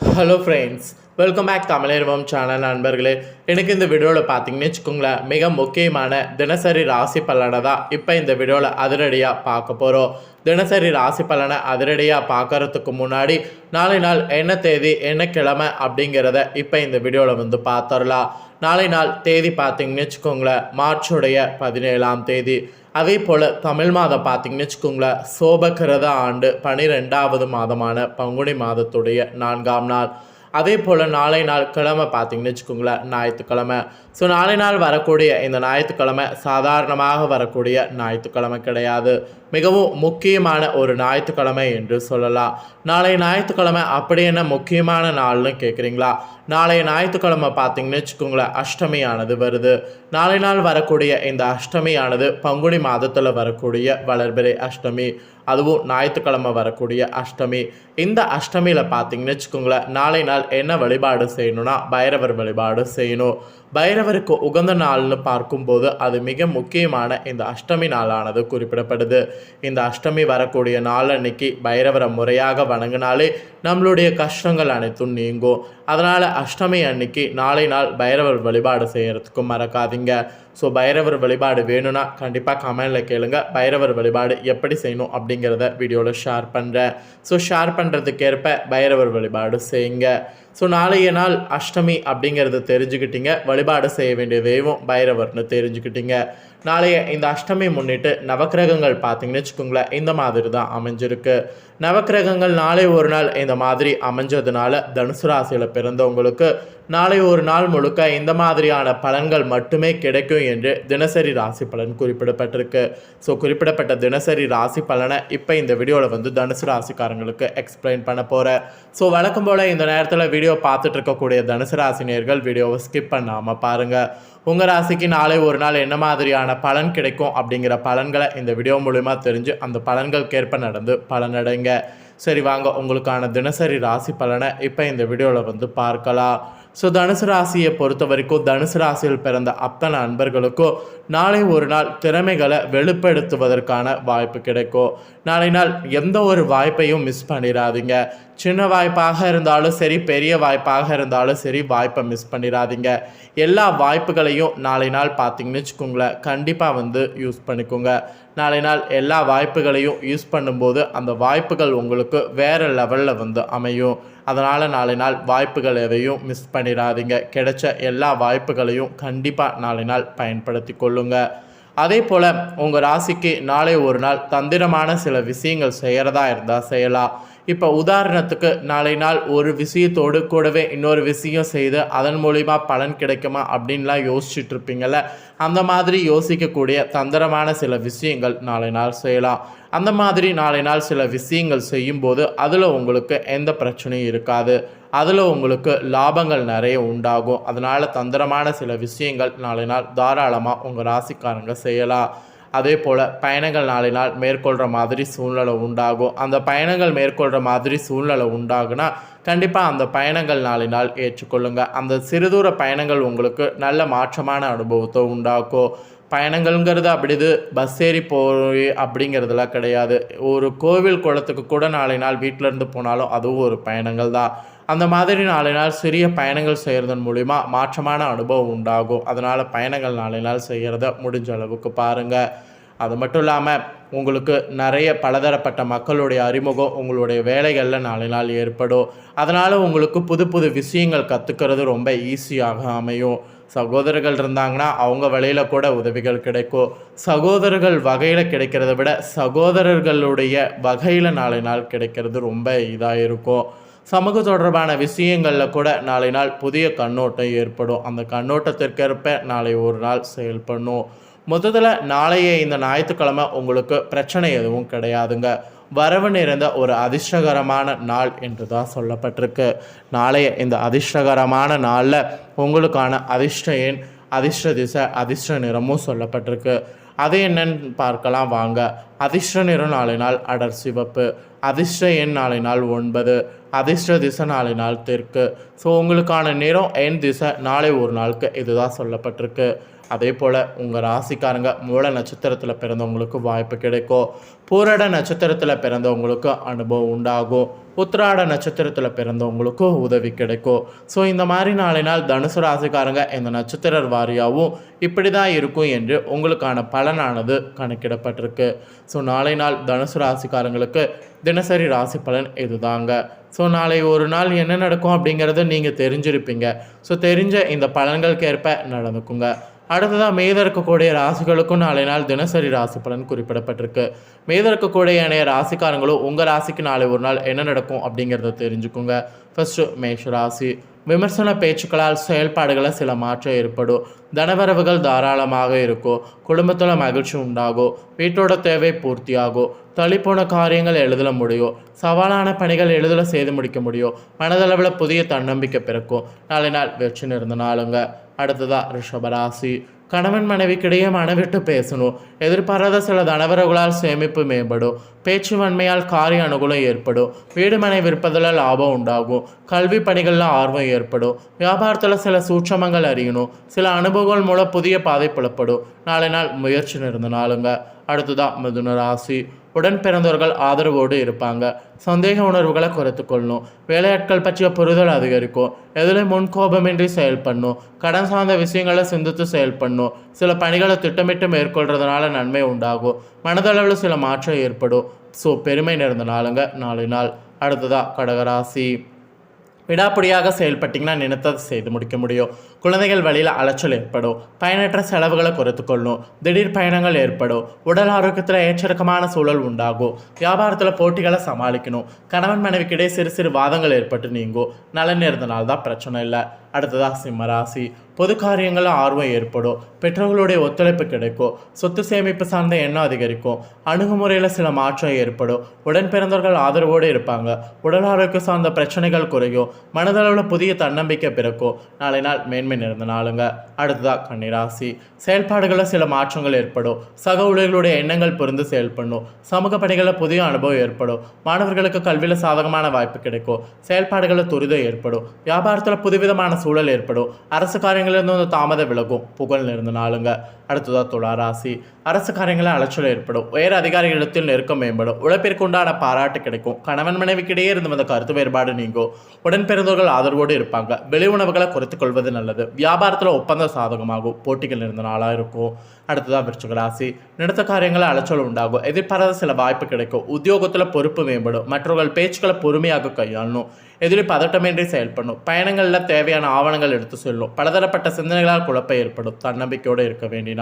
Hello friends welcome back Tamizharvam channel நண்பர்களே. எனக்கு இந்த வீடியோவில் பார்த்தீங்கன்னு வச்சுக்கோங்களேன் மிக முக்கியமான தினசரி ராசி பலனை தான் இப்போ இந்த வீடியோவில் அதிரடியாக பார்க்க போகிறோம் தினசரி ராசி பலனை அதிரடியாக பார்க்கறதுக்கு முன்னாடி நாளை நாள் என்ன தேதி என்ன கிழமை அப்படிங்கிறத இப்போ இந்த வீடியோவில் வந்து பார்த்துடலாம். நாளை நாள் தேதி பார்த்தீங்கன்னு வச்சுக்கோங்களேன் மார்ச்சுடைய பதினேழாம் தேதி. அதே போல் தமிழ் மாதம் பார்த்தீங்கன்னு வச்சுக்கோங்களேன் சோபகிரத ஆண்டு பனிரெண்டாவது மாதமான பங்குனி மாதத்துடைய நான்காம் நாள். அதே போல் நாளை நாள் கிழமை பார்த்தீங்கன்னு வச்சுக்கோங்களேன் ஞாயிற்றுக்கிழமை. ஸோ நாளை நாள் வரக்கூடிய இந்த ஞாயிற்றுக்கிழமை சாதாரணமாக வரக்கூடிய ஞாயிற்றுக்கிழமை கிடையாது. மிகவும் முக்கியமான ஒரு ஞாயிற்றுக்கிழமை என்று சொல்லலாம். நாளை ஞாயிற்றுக்கிழமை அப்படி என்ன முக்கியமான நாள்னு கேட்குறீங்களா? நாளை ஞாயிற்றுக்கிழமை பார்த்தீங்கன்னு வச்சுக்கோங்களேன் அஷ்டமியானது வருது. நாளை நாள் வரக்கூடிய இந்த அஷ்டமியானது பங்குனி மாதத்தில் வரக்கூடிய வளர்பிறை அஷ்டமி. அதுவும் ஞாயிற்றுக்கிழமை வரக்கூடிய அஷ்டமி. இந்த அஷ்டமியில் பார்த்தீங்கன்னு வச்சுக்கோங்களேன் நாளை நாள் என்ன வழிபாடு செய்யணும்னா பைரவர் வழிபாடு செய்யணும். பைரவருக்கு உகந்த நாள்னு பார்க்கும்போது அது மிக முக்கியமான இந்த அஷ்டமி நாளானது குறிப்பிடப்படுது. இந்த அஷ்டமி வரக்கூடிய நாள் அன்னைக்கு பைரவரை முறையாக வணங்கினாலே நம்மளுடைய கஷ்டங்கள் அனைத்தும் நீங்கும். அதனால் அஷ்டமி அன்னைக்கு நாளை நாள் பைரவர் வழிபாடு செய்கிறதுக்கும் மறக்காதீங்க. ஸோ பைரவர் வழிபாடு வேணும்னா கண்டிப்பாக கமெண்டில் கேளுங்க. பைரவர் வழிபாடு எப்படி செய்யணும் அப்படிங்கிறத வீடியோவில் ஷேர் பண்ணுறேன் ஸோ ஷேர் பண்ணுறதுக்கேற்ப பைரவர் வழிபாடு செய்யுங்க. ஸோ நாளைய நாள் அஷ்டமி அப்படிங்கிறத தெரிஞ்சுக்கிட்டீங்க. வழிபாடு செய்ய வேண்டிய தெய்வம் பைரவர்னு தெரிஞ்சுக்கிட்டீங்க. நாளைய இந்த அஷ்டமி முன்னிட்டு நவக்கிரகங்கள் பார்த்தீங்கன்னு வச்சுக்கோங்களேன் இந்த மாதிரி தான் அமைஞ்சிருக்கு. நவக்கிரகங்கள் நாளை ஒரு நாள் இந்த மாதிரி அமைஞ்சதுனால தனுசு ராசியில் பிறந்தவங்களுக்கு நாளை ஒரு நாள் முழுக்க இந்த மாதிரியான பலன்கள் மட்டுமே கிடைக்கும் என்று தினசரி ராசி பலன் குறிப்பிடப்பட்டிருக்கு. ஸோ குறிப்பிடப்பட்ட தினசரி ராசி பலனை இப்போ இந்த வீடியோவில் வந்து தனுசு ராசிக்காரங்களுக்கு எக்ஸ்பிளைன் பண்ண போகிறேன் ஸோ வழக்கம் போல் இந்த நேரத்தில் வீடியோ பார்த்துட்டு இருக்கக்கூடிய தனுசு ராசினியர்கள் வீடியோவை ஸ்கிப் பண்ணாமல் பாருங்கள் உங்கள் ராசிக்கு நாளை ஒரு நாள் என்ன மாதிரியான பலன் கிடைக்கும் அப்படிங்கிற பலன்களை இந்த வீடியோ மூலிமா தெரிஞ்சு அந்த பலன்களுக்கேற்ப நடந்து பலனடைங்க சரி வாங்க உங்களுக்கான தினசரி ராசி பலனை இப்போ இந்த வீடியோவில் வந்து பார்க்கலாம். ஸோ தனுசு ராசியை பொறுத்த வரைக்கும் தனுசு ராசியில் பிறந்த அத்தனை நண்பர்களுக்கும் நாளை ஒரு நாள் திறமைகளை வெளிப்படுத்துவதற்கான வாய்ப்பு கிடைக்கும். நாளை நாள் எந்த ஒரு வாய்ப்பையும் மிஸ் பண்ணிடாதீங்க. சின்ன வாய்ப்பாக இருந்தாலும் சரி பெரிய வாய்ப்பாக இருந்தாலும் சரி வாய்ப்பை மிஸ் பண்ணிடாதீங்க எல்லா வாய்ப்புகளையும் நாளை நாள் பார்த்தீங்கன்னு வச்சுக்கோங்களேன் கண்டிப்பாக வந்து யூஸ் பண்ணிக்கோங்க. நாளை நாள் எல்லா வாய்ப்புகளையும் யூஸ் பண்ணும்போது அந்த வாய்ப்புகள் உங்களுக்கு வேறு லெவலில் வந்து அமையும். அதனால் நாளை நாள் வாய்ப்புகள் எதையும் மிஸ் பண்ணிடாதீங்க கிடைச்ச எல்லா வாய்ப்புகளையும் கண்டிப்பாக நாளை நாள் பயன்படுத்தி கொள்ளுங்க. அதே போல் உங்கள் ராசிக்கு நாளை ஒரு நாள் தந்திரமான சில விஷயங்கள் செய்கிறதா இருந்தால் செய்யலாம். இப்போ உதாரணத்துக்கு நாளை நாள் ஒரு விஷயத்தோடு கூடவே இன்னொரு விஷயம் செய்து அதன் மூலிமா பலன் கிடைக்குமா அப்படின்லாம் யோசிச்சுட்டு இருப்பீங்கள்ல அந்த மாதிரி யோசிக்கக்கூடிய தந்திரமான சில விஷயங்கள் நாளை நாள் செய்யலாம். அந்த மாதிரி நாளை நாள் சில விஷயங்கள் செய்யும்போது அதில் உங்களுக்கு எந்த பிரச்சனையும் இருக்காது. அதில் உங்களுக்கு லாபங்கள் நிறைய உண்டாகும். அதனால் தந்திரமான சில விஷயங்கள் நாளை நாள் தாராளமாக உங்கள் ராசிக்காரங்க செய்யலாம். அதே போல் பயணங்கள் நாளை நாள் மேற்கொள்கிற மாதிரி சூழ்நிலை உண்டாகும். அந்த பயணங்கள் மேற்கொள்கிற மாதிரி சூழ்நிலை உண்டாகுனா கண்டிப்பாக அந்த பயணங்கள் நாளை நாள் ஏற்றுக்கொள்ளுங்கள் அந்த சிறுதூர பயணங்கள் உங்களுக்கு நல்ல மாற்றமான அனுபவத்தை உண்டாக்கும். பயணங்கள்ங்கிறது அப்படிது பஸ் ஏறி போய் அப்படிங்கிறதுலாம் கிடையாது. ஒரு கோவில் குளத்துக்கு கூட நாளை நாள் வீட்டிலேருந்து போனாலும் அதுவும் ஒரு பயணங்கள் தான் அந்த மாதிரி நாளை நாள் சிறிய பயணங்கள் செய்கிறதன் மூலிமா மாற்றமான அனுபவம் உண்டாகும். அதனால் பயணங்கள் நாளை நாள் செய்கிறத முடிஞ்ச அளவுக்கு பாருங்கள் அது மட்டும் இல்லாமல் உங்களுக்கு நிறைய பலதரப்பட்ட மக்களுடைய அறிமுகம் உங்களுடைய வேலைகளில் நாளை நாள் ஏற்படும். அதனால் உங்களுக்கு புது புது விஷயங்கள் கற்றுக்கிறது ரொம்ப ஈஸியாக அமையும். சகோதரர்கள் இருந்தாங்கன்னா அவங்க வழியில் கூட உதவிகள் கிடைக்கும். சகோதரர்கள் வகையில் கிடைக்கிறத விட சகோதரர்களுடைய வகையில் நாளை நாள் கிடைக்கிறது ரொம்ப இதாக இருக்கும். சமூக தொடர்பான விஷயங்களில் கூட நாளை நாள் புதிய கண்ணோட்டம் ஏற்படும். அந்த கண்ணோட்டத்திற்கேற்ப நாளை ஒரு நாள் செயல்படணும் மொத்தத்தில் நாளைய இந்த ஞாயிற்றுக்கிழமை உங்களுக்கு பிரச்சனை எதுவும் கிடையாதுங்க. வரவு நிறைந்த ஒரு அதிர்ஷ்டகரமான நாள் என்று தான் சொல்லப்பட்டிருக்கு. நாளைய இந்த அதிர்ஷ்டகரமான நாளில் உங்களுக்கான அதிர்ஷ்ட எண் அதிர்ஷ்ட திசை அதிர்ஷ்ட நிறமும் சொல்லப்பட்டிருக்கு. அது என்னன்னு பார்க்கலாம் வாங்க. அதிர்ஷ்ட நிறம் நாளை நாள் அடர் சிவப்பு. அதிர்ஷ்ட எண் நாளை நாள் ஒன்பது. அதிர்ஷ்ட திசை நாளை நாள் தெற்கு. ஸோ உங்களுக்கான நேரம் என் திசை நாளை ஒரு நாளுக்கு இதுதான் சொல்லப்பட்டிருக்கு. அதே போல் உங்கள் ராசிக்காரங்க மூல நட்சத்திரத்தில் பிறந்தவங்களுக்கு வாய்ப்பு கிடைக்கும். பூரட நட்சத்திரத்தில் பிறந்தவங்களுக்கு அனுபவம் உண்டாகும். உத்திராட நட்சத்திரத்தில் பிறந்தவங்களுக்கும் உதவி கிடைக்கும். ஸோ இந்த மாதிரி நாளை நாள் தனுசு ராசிக்காரங்க இந்த நட்சத்திர வாரியாகவும் இப்படி தான் இருக்கும் என்று உங்களுக்கான பலனானது கணக்கிடப்பட்டிருக்கு. ஸோ நாளை நாள் தனுசு ராசிக்காரங்களுக்கு தினசரி ராசி பலன் இதுதாங்க. ஸோ நாளை ஒரு நாள் என்ன நடக்கும் அப்படிங்கிறத நீங்கள் தெரிஞ்சிருப்பீங்க. ஸோ தெரிஞ்ச இந்த பலன்களுக்கு ஏற்ப நடந்துக்குங்க. அடுத்ததாக மீத இருக்கக்கூடிய ராசிகளுக்கும் நாளை நாள் தினசரி ராசி பலன் குறிப்பிடப்பட்டிருக்கு. மீத இருக்கக்கூடிய இணைய ராசிக்காரங்களும் உங்கள் ராசிக்கு நாளை ஒரு நாள் என்ன நடக்கும் அப்படிங்கிறத தெரிஞ்சுக்குங்க. ஃபஸ்ட்டு மேஷ ராசி. விமர்சன பேச்சுக்களால் செயல்பாடுகளில் சில மாற்றம் ஏற்படும். தனவரவுகள் தாராளமாக இருக்கும். குடும்பத்தில் மகிழ்ச்சி உண்டாகும். வீட்டோட தேவை பூர்த்தியாகும். தள்ளிப்போன காரியங்கள் எழுதல முடியும். சவாலான பணிகள் எழுதல செய்து முடிக்க முடியும். மனதளவில் புதிய தன்னம்பிக்கை பிறக்கும். நாளை நாள் வெற்றி நிறந்த நாளுங்க. அடுத்ததாக ரிஷபராசி கணவன் மனைவிக்கிடையே மனவிட்டு பேசணும். எதிர்பாராத சில தனவரவுகளால் சேமிப்பு மேம்படும். பேச்சு வன்மையால் காரிய அனுகூலம் ஏற்படும். வீடு மனை விற்பதில் லாபம் உண்டாகும். கல்வி பணிகளில் ஆர்வம் ஏற்படும். வியாபாரத்தில் சில சூட்சமங்கள் அறியணும். சில அனுபவங்கள் மூலம் புதிய பாதை புலப்படும். நாளை நாள் முயற்சி நிறுந்தனாலுங்க நாளுங்க. அடுத்ததான் மிதுன ராசி. உடன் பிறந்தவர்கள் ஆதரவோடு இருப்பாங்க. சந்தேக உணர்வுகளை குறைத்து கொள்ளணும் வேலையாட்கள் பற்றிய புரிதல் அதிகரிக்கும். எதிலும் முன்கோபமின்றி செயல்படணும். கடன் சார்ந்த விஷயங்களை சிந்தித்து செயல்படணும். சில பணிகளை திட்டமிட்டு மேற்கொள்றதுனால நன்மை உண்டாகும். மனதளவில் சில மாற்றம் ஏற்படும். ஸோ பெருமை நிறைந்த நாளுங்க. நாலு நாள் அடுத்ததா கடகராசி. விடாப்பிடியாக செயல்பட்டிங்கன்னா நினைத்ததை செய்து முடிக்க முடியும். குழந்தைகள் வழியில் அலைச்சல் ஏற்படும். பயனற்ற செலவுகளை குறைத்துக்கொள்ளணும் திடீர் பயணங்கள் ஏற்படும். உடல் ஆரோக்கியத்தில் ஏற்றிறக்கமான சூழல் உண்டாகும். வியாபாரத்தில் போட்டிகளை சமாளிக்கணும். கணவன் மனைவிக்கிடையே சிறு சிறு வாதங்கள் ஏற்பட்டு நீங்கும். நலன் இருந்தனால்தான் பிரச்சனை இல்லை. அடுத்ததாக சிம்மராசி பொது காரியங்களில் ஆர்வம் ஏற்படும். பெற்றோர்களுடைய ஒத்துழைப்பு கிடைக்கும். சொத்து சேமிப்பு சார்ந்த எண்ணம் அதிகரிக்கும். அணுகுமுறையில் சில மாற்றம் ஏற்படும். உடன் பிறந்தவர்கள் ஆதரவோடு இருப்பாங்க. உடல் ஆரோக்கியம் சார்ந்த பிரச்சனைகள் குறையும். மனதளவில் புதிய தன்னம்பிக்கை பிறக்கும். நாளை நாள் மேன்மை நிறைந்த நாளுங்க. அடுத்ததாக கன்னிராசி. செயல்பாடுகளில் சில மாற்றங்கள் ஏற்படும். சக ஊழியர்களுடைய எண்ணங்கள் புரிந்து செயல்படணும். சமூக பணிகளில் புதிய அனுபவம் ஏற்படும். மாணவர்களுக்கு கல்வியில் சாதகமான வாய்ப்பு கிடைக்கும். செயல்பாடுகளில் துரிதம் ஏற்படும். வியாபாரத்தில் புதுவிதமான சூழல் ஏற்படும். அரசு காரியங்கள் காரியங்களிலிருந்து வந்து தாமத விலகும். புகழ் நிறந்த நாளுங்க அடுத்ததாக துளாராசி அரசு காரியங்களில் அலைச்சல் ஏற்படும். உயர் அதிகாரிகளிடத்தில் நெருக்கம் மேம்படும். உழைப்பிற்கு உண்டான பாராட்டு கிடைக்கும். கணவன் மனைவிக்கிடையே இருந்து வந்த கருத்து வேறுபாடு நீங்கும். உடன் பிறந்தவர்கள் ஆதரவோடு இருப்பாங்க. வெளி உணவுகளை குறைத்துக் கொள்வது நல்லது. வியாபாரத்தில் ஒப்பந்த சாதகமாகும். போட்டிகள் இருந்த நாளாக இருக்கும். அடுத்ததாக விருச்சிக ராசி நினைத்த காரியங்களை அலைச்சல் உண்டாகும் எதிர்பாராத சில வாய்ப்பு கிடைக்கும் உத்தியோகத்தில் பொறுப்பு மேம்படும் மற்றவர்கள் பேச்சுக்களை பொறுமையாக கையாளணும் எதிலும் பதட்டமின்றி செயல்படணும் பயணங்களில் தேவையான ஆவணங்கள் எடுத்து செல்லும் பலதரப்பட்ட சிந்தனைகளால் குழப்பம் ஏற்படும் தன்னம்பிக்கையோடு இருக்க வேண்டிய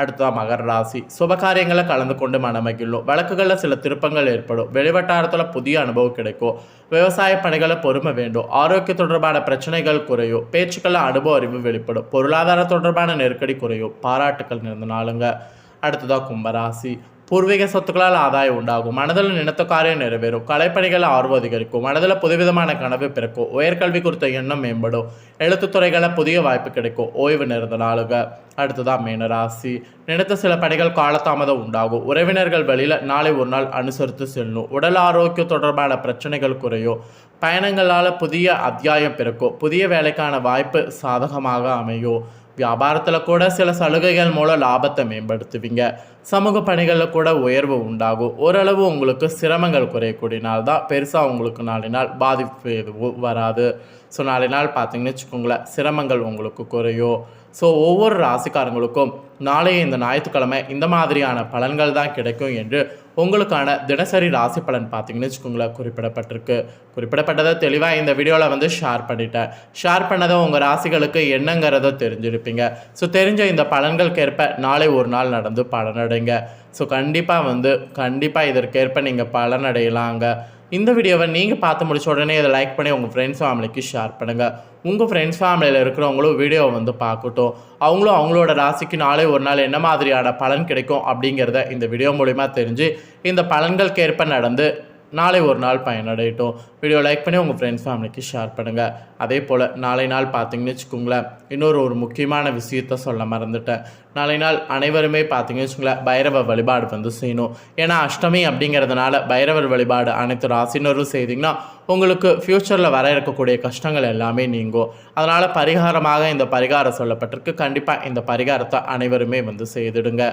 நாளுங்க அடுத்ததாக மகர ராசி. சுபகாரியங்களை கலந்து கொண்டு மனமகிழும் வழக்குகளில் சில திருப்பங்கள் ஏற்படும். வெளிவட்டாரத்தில் புதிய அனுபவம் கிடைக்கும். விவசாய பணிகளை பொறுமை வேண்டும். ஆரோக்கிய தொடர்பான பிரச்சனைகள் குறையும். பேச்சுக்கள் அனுபவ அறிவு வெளிப்படும். பொருளாதார தொடர்பான நெருக்கடி குறையும். பாராட்டுக்கள் நிறந்த நாளுங்க. அடுத்ததாக கும்பராசி. பூர்வீக சொத்துக்களால் ஆதாயம் உண்டாகும். மனதில் நினைத்த காரியம் நிறைவேறும். கலைப்பணிகள் ஆர்வம் அதிகரிக்கும். மனதில் புதுவிதமான கனவு பிறக்கும். உயர்கல்வி குறித்த எண்ணம் மேம்படும். எழுத்துத்துறைகளில் புதிய வாய்ப்பு கிடைக்கும். ஓய்வு நிறந்த நாளுக. அடுத்ததான் மீனராசி. நினைத்த சில பணிகள் காலதாமதம் உண்டாகும். உறவினர்கள் வெளியில் நாளை ஒரு நாள் அனுசரித்து செல்லும். உடல் ஆரோக்கியம் தொடர்பான பிரச்சனைகள் குறையும். பயணங்களால் புதிய அத்தியாயம் பிறக்கும். புதிய வேலைக்கான வாய்ப்பு சாதகமாக அமையும். வியாபாரத்தில் கூட சில சலுகைகள் மூலம் லாபத்தை மேம்படுத்துவீங்க. சமூக பணிகளில் கூட உயர்வு உண்டாகும். ஓரளவு உங்களுக்கு சிரமங்கள் குறையக்கூடிய நாள் தான் பெருசாக உங்களுக்கு நாளை நாள் பாதிப்பு எதுவும் வராது. ஸோ நாலு நாள் பார்த்தீங்கன்னு வச்சுக்கோங்களேன் சிரமங்கள் உங்களுக்கு குறையும் ஸோ ஒவ்வொரு ராசிக்காரங்களுக்கும் நாளைய இந்த ஞாயிற்றுக்கிழமை இந்த மாதிரியான பலன்கள் தான் கிடைக்கும் என்று உங்களுக்கான தினசரி ராசி பலன் பார்த்தீங்கன்னு வச்சுக்கோங்களேன் குறிப்பிடப்பட்டிருக்கு. குறிப்பிடப்பட்டதை தெளிவாக இந்த வீடியோவில் வந்து ஷேர் பண்ணிட்டேன். ஷேர் பண்ணதை உங்கள் ராசிகளுக்கு என்னங்கிறத தெரிஞ்சிருப்பீங்க. ஸோ தெரிஞ்ச இந்த பலன்களுக்கேற்ப நாளை ஒரு நாள் நடந்து பலனடைங்க ஸோ கண்டிப்பாக வந்து கண்டிப்பாக இதற்கேற்ப நீங்கள் பலனடையலாங்க இந்த வீடியோவை நீங்கள் பார்த்து முடிச்ச உடனே இதை லைக் பண்ணி உங்கள் ஃப்ரெண்ட்ஸ் ஃபேமிலிக்கு ஷேர் பண்ணுங்கள் உங்கள் ஃப்ரெண்ட்ஸ் ஃபேமிலியில் இருக்கிறவங்களும் வீடியோவை வந்து பார்க்கட்டும். அவங்களும் அவங்களோட ராசிக்கு நாளை ஒரு நாள் என்ன மாதிரியான பலன் கிடைக்கும் அப்படிங்கிறத இந்த வீடியோ மூலிமா தெரிஞ்சு இந்த பலன்களுக்கேற்ப நடந்து நாளை ஒரு நாள் பயனடையட்டும். வீடியோ லைக் பண்ணி உங்கள் ஃப்ரெண்ட்ஸ் ஃபேமிலிக்கு ஷேர் பண்ணுங்கள் அதே போல் நாளை நாள் பார்த்தீங்கன்னு வச்சுக்கோங்களேன் இன்னொரு ஒரு முக்கியமான விஷயத்த சொல்ல மறந்துட்டேன். நாளை நாள் அனைவருமே பார்த்தீங்கன்னு வச்சுக்கோங்களேன் பைரவ வழிபாடு வந்து செய்யணும். ஏன்னா அஷ்டமி அப்படிங்கிறதுனால பைரவர் வழிபாடு அனைத்து ராசினரும் செய்தீங்கன்னா உங்களுக்கு ஃப்யூச்சரில் வர இருக்கக்கூடிய கஷ்டங்கள் எல்லாமே நீங்கும். அதனால் பரிகாரமாக இந்த பரிகாரம் சொல்லப்பட்டிருக்கு. கண்டிப்பாக இந்த பரிகாரத்தை அனைவருமே வந்து செய்திடுங்க.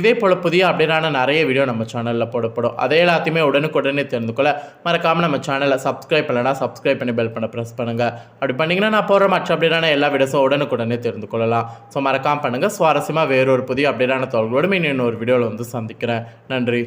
இதே போல் புதிய அப்டேட்டான நிறைய வீடியோ நம்ம சேனலில் போடப்படும். அதே எல்லாத்தையுமே உடனுக்குடனே தெரிந்து கொள்ள மறக்காமல் நம்ம சேனலை சப்ஸ்கிரைப் பண்ணலன்னா சப்ஸ்கிரைப் பண்ணி பெல் பண்ண ப்ரெஸ் பண்ணுங்கள் அப்படி பண்ணிங்கன்னா நான் போகிற மற்ற அப்படின்னா எல்லா வீடியோஸும் உடனுக்குடனே தெரிந்து கொள்ளலாம். ஸோ மறக்காமல் பண்ணுங்கள் சுவாரஸ்யமாக வேறொரு புதிய அப்டேட்டான தகவலோடு மீன் இன்னொரு வீடியோவில் வந்து சந்திக்கிறேன். நன்றி.